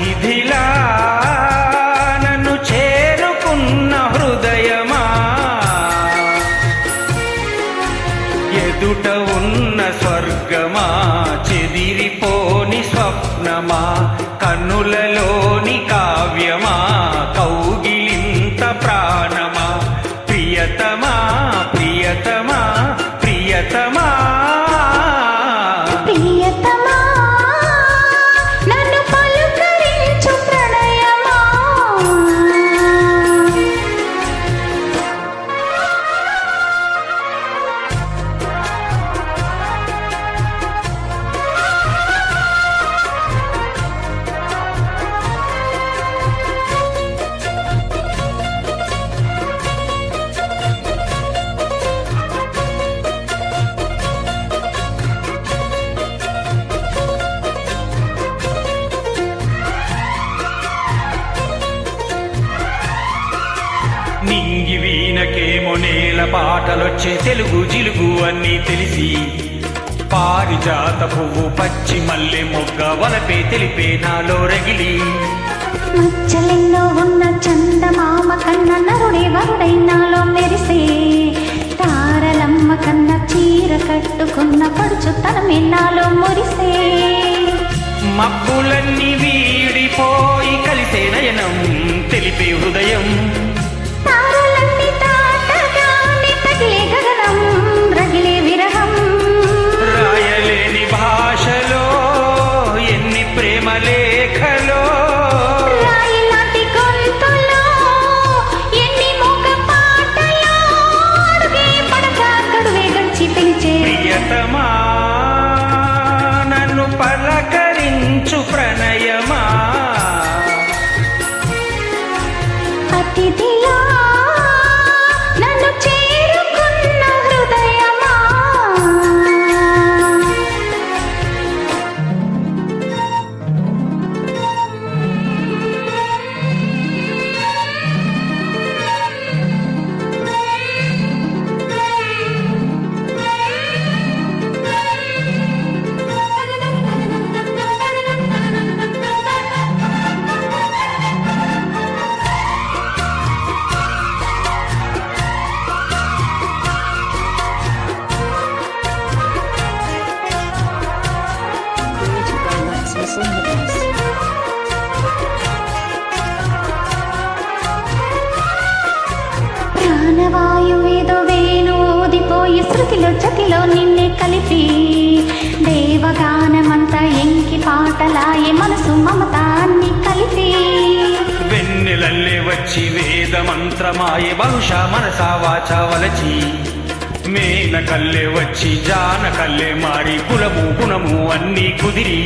ఇదిలా నన్ను చేరుకున్న హృదయమా? ఎదుట ఉన్న స్వర్గమా? చెదిరిపోని స్వప్నమా? కన్నులలోని కావ్యమా? నింగి వీణకేమో నేల పాటలొచ్చే తెలుగు జిలుగు అన్నీ తెలిసి. పారిజాత పువ్వు పచ్చి మల్లె మొగ్గ వలపే తెలిపే నాలో రగిలి. మచ్చలెన్నో ఉన్న చందమామ కన్న నరుడే వరుడై నాలో మెరిసే. తారలమ్మ కన్న చీర కట్టుకున్న పడుచు తనమే నాలో మురిసే. మబ్బులన్నీ వీడిపోయి కలిసే నయనం తెలిపే హృదయం. శృతిలో జతిలో నిన్నే కలిపి దేవగానమంతా ఎంకి పాటలాయే మనసు మమత అన్ని కలిపి. వెన్నెలల్లే వచ్చి వేద మంత్రమాయే బహుశా మనసా వాచా వలచి. మేన కల్లే వచ్చి జాన కల్లే మారి కులము గుణము అన్నీ కుదిరి.